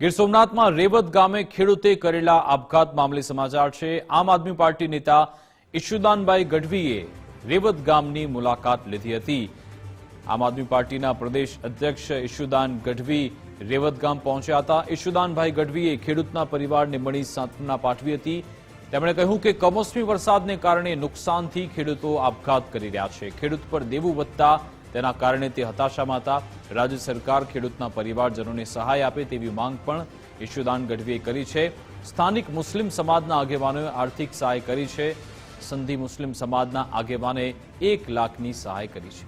ગીર સોમનાથમાં રેવત ગામે ખેડૂતે કરેલા આપઘાત મામલે સમાચાર છે. આમ આદમી પાર્ટી નેતા ઈશુદાનભાઈ ગઢવીએ રેવત ગામની મુલાકાત લીધી હતી. આમ આદમી પાર્ટીના પ્રદેશ અધ્યક્ષ ઈશુદાન ગઢવી રેવત ગામ પહોંચ્યા હતા. ઈશુદાનભાઈ ગઢવીએ ખેડૂતના પરિવારને મળી સાંત્વના પાઠવી હતી. તેમણે કહ્યું કે કમોસમી વરસાદને કારણે નુકસાનથી ખેડૂતો આપઘાત કરી રહ્યા છે. ખેડૂત પર દેવું વધતા તેના કારણે તે હતાશામાં હતા. રાજ્ય સરકાર ખેડૂતના પરિવારજનોને સહાય આપે તેવી માંગ પણ ઈશુદાન ગઢવીએ કરી છે. સ્થાનિક મુસ્લિમ સમાજના આગેવાનોએ આર્થિક સહાય કરી છે. સંધિ મુસ્લિમ સમાજના આગેવાને એક લાખની સહાય કરી છે.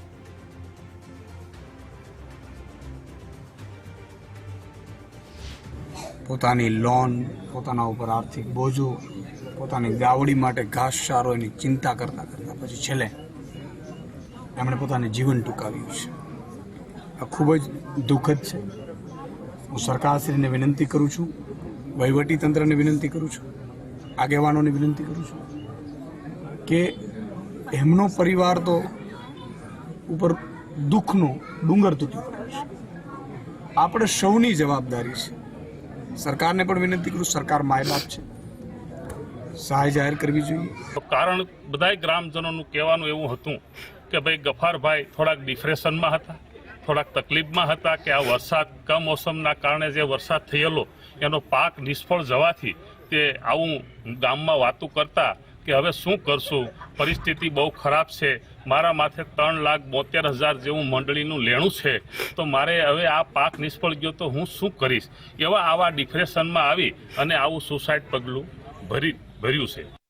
પોતાની લોન, પોતાના ઉપર આર્થિક બોજો, પોતાની ગાવડી માટે ઘાસચારો એની ચિંતા કરતા કરતા. પછી છેલ્લે એમણે પોતાનું જીવન ટૂંકાવ્યું છે. આ ખૂબ જ દુઃખદ છે. હું સરકારશ્રીને વિનંતી કરું છું વહીવટી તંત્રને વિનંતી કરું છું, આગેવાનોને વિનંતી કરું છું કે એમનો પરિવાર તો ઉપર દુઃખનો ડુંગર તૂટી પડ્યો છે. આપણે સૌની જવાબદારી છે. સરકારને પણ વિનંતી કરું, સરકાર માય બાપ છે. સહાય જાહેર કરવી જોઈએ. કારણ બધાય ગ્રામજનોનું કહેવાનું એવું હતું કે ભાઈ ગફારભાઈ થોડાક ડિપ્રેશનમાં હતા, થોડાક તકલીફમાં હતા કે આ વરસાદ કમોસમના કારણે જે વરસાદ થયેલો, એનો પાક નિષ્ફળ જવાથી તે આવું ગામમાં વાતું કરતા કે હવે શું કરશું? પરિસ્થિતિ બહુ ખરાબ છે. મારા માથે ત્રણ લાખ બોતેર હજાર જેવું મંડળીનું લેણું છે. તો મારે હવે આ પાક નિષ્ફળ ગયો તો હું શું કરીશ? એવા આવા ડિપ્રેશનમાં આવી અને આવું સુસાઇડ પગલું ભરી ભર્યું છે.